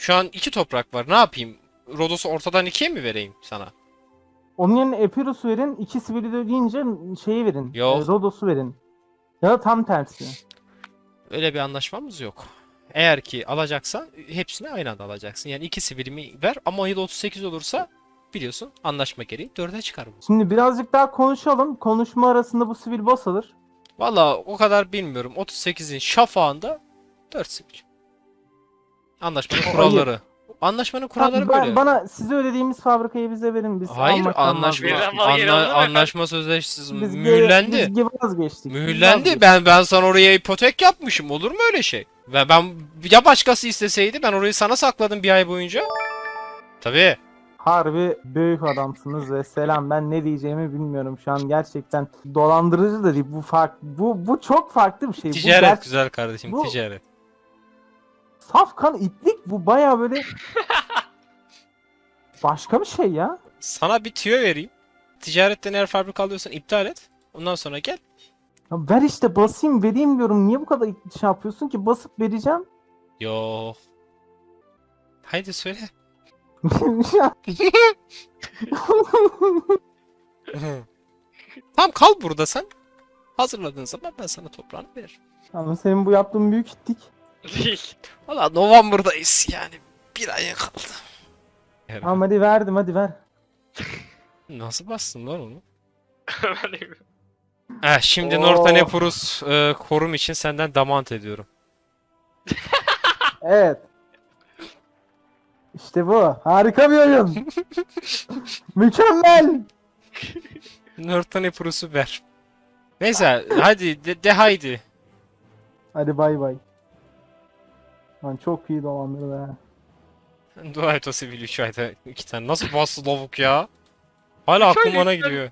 Şu an iki toprak var. Ne yapayım? Rodos'u ortadan ikiye mi vereyim sana? Onun yerine Epirus'u verin. iki sivili de ödeyince şeyi verin. Yok. e, Rodos'u verin. Ya da tam tersi. Öyle bir anlaşmamız yok. Eğer ki alacaksan hepsini aynı anda alacaksın. Yani iki sivilimi ver ama yıl 38 olursa biliyorsun anlaşma gereği 4'e çıkar bu. Şimdi birazcık daha konuşalım. Konuşma arasında bu sivil boss alır. Valla o kadar bilmiyorum. 38'in şafağında 4 sivil. Anlaşmanın kuralları. Anlaşmanın kuralları ben- böyle. Bana size ödediğimiz fabrikayı bize verin. Biz Hayır almaktan anlaşma vazgeçtik. Geri anla- anlaşma sözleşmesi Biz ge- mühürlendi. Biz vazgeçtik. Biz Mühürlendi. vazgeçtik. Ben ben sana oraya ipotek yapmışım. Olur mu öyle şey? Ve ben ya başkası isteseydi ben orayı sana sakladım bir ay boyunca. Tabii. Harbi büyük adamsınız ve selam ben ne diyeceğimi bilmiyorum şu an gerçekten dolandırıcı da değil bu fark bu bu çok farklı bir şey. Bu Ticaret ger- güzel kardeşim bu- ticaret. Saf kan itlik bu baya böyle başka bir şey ya. Sana bir tüyo vereyim. Ticaretten eğer fabrika alıyorsan iptal et. Ondan sonra gel. ya. Ver işte basayım vereyim diyorum niye bu kadar şey yapıyorsun ki basıp vereceğim. Yok. Haydi söyle. Tamam kal burada sen. Hazırladığın zaman ben sana toprağını veririm. Ama senin bu yaptığın büyük itlik. Değil. Valla November'dayız yani. Bir aya kaldı. Evet. Tamam hadi verdim hadi ver. Nasıl bastın lan onu? Ben de- Eh, şimdi Oo. Northern Epirus e, korum için senden damant ediyorum. Evet. İşte bu. Harika bir oyun. Mükemmel. Northern Epirus'u ver. Neyse hadi de, de haydi. Hadi bay bay. Lan çok iyi dolandırdı ha. Dua et o sivil 3 ayda iki tane. Nasıl bastı lavuk ya? Hala aklım işte- gidiyor.